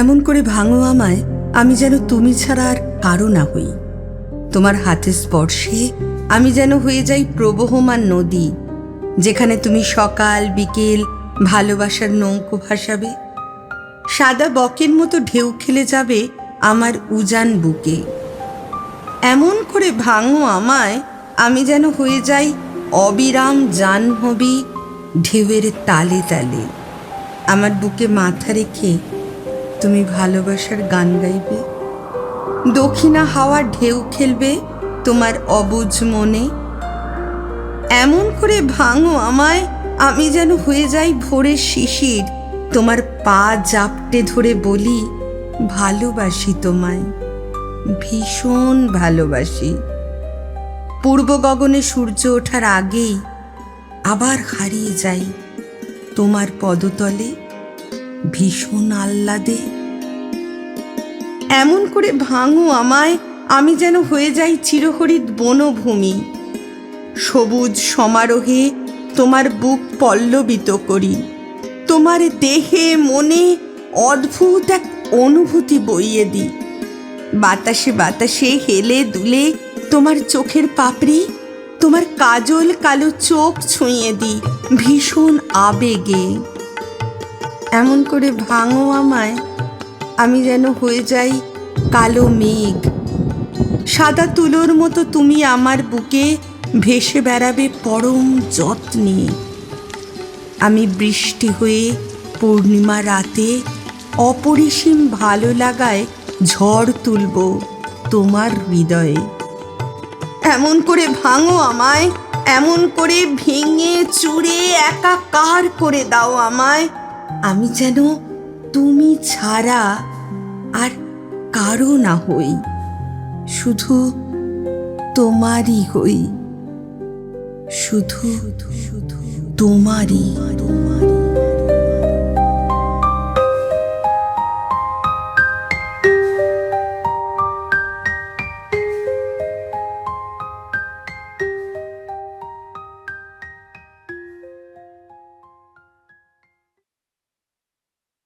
এমন করে ভাঙো আমায়, আমি যেন তুমি ছাড়া আর কারও না হই। তোমার হাতের স্পর্শে আমি যেন হয়ে যাই প্রবহমান নদী, যেখানে তুমি সকাল, বিকেল ভালোবাসার নৌকো ভাসাবে। সাদা বকের মতো ঢেউ খেলে যাবে আমার উজান বুকে। এমন করে ভাঙো আমায়, আমি যেন হয়ে যাই অবিরাম জাহ্নবী ঢেউয়ের তালে তালে। আমার বুকে মাথা রেখে তুমি ভালোবাসার গান গাইবে। দক্ষিণা হাওয়া ঢেউ খেলবে তোমার অবুঝ মনে। এমন করে ভাঙো আমায়, আমি যেন হয়ে যাই ভোরের শিশির। তোমার পা জাপটে ধরে বলি, ভালোবাসি তোমায়, ভীষণ ভালোবাসি। পূর্ব গগনে সূর্য ওঠার আগেই আবার হারিয়ে যাই তোমার পদতলে। ভীষণ আহ্লাদে। এমন করে ভাঙো আমায়, আমি যেন হয়ে যাই চিরহরিত বনভূমি। সবুজ সমারোহে তোমার বুক পল্লবিত করি। তোমার দেহে, মনে অদ্ভুত এক অনুভূতি বইয়ে দিই বাতাসে বাতাসে হেলে দুলে তোমার চোখের পাপড়ি, তোমার কাজল কালো চোখ ছুঁয়ে দিই ভীষণ আবেগে। এমন করে ভাঙো আমায়, আমি যেন হয়ে যাই কালো মেঘ। সাদা তুলোর মতো তুমি আমার বুকে ভেসে বেড়াবে পরম যত্নে। আমি বৃষ্টি হয়ে পূর্ণিমা রাতে অপরিসীম ভালো লাগায় ঝড় তুলব তোমার হৃদয়ে। এমন করে ভাঙো আমায়, এমন করে ভেঙে চুরে একাকার করে দাও আমায় আমি যেন তুমি ছাড়া আর কারও না হই, শুধু তোমারই হই, শুধু শুধু তোমারই তোমারই।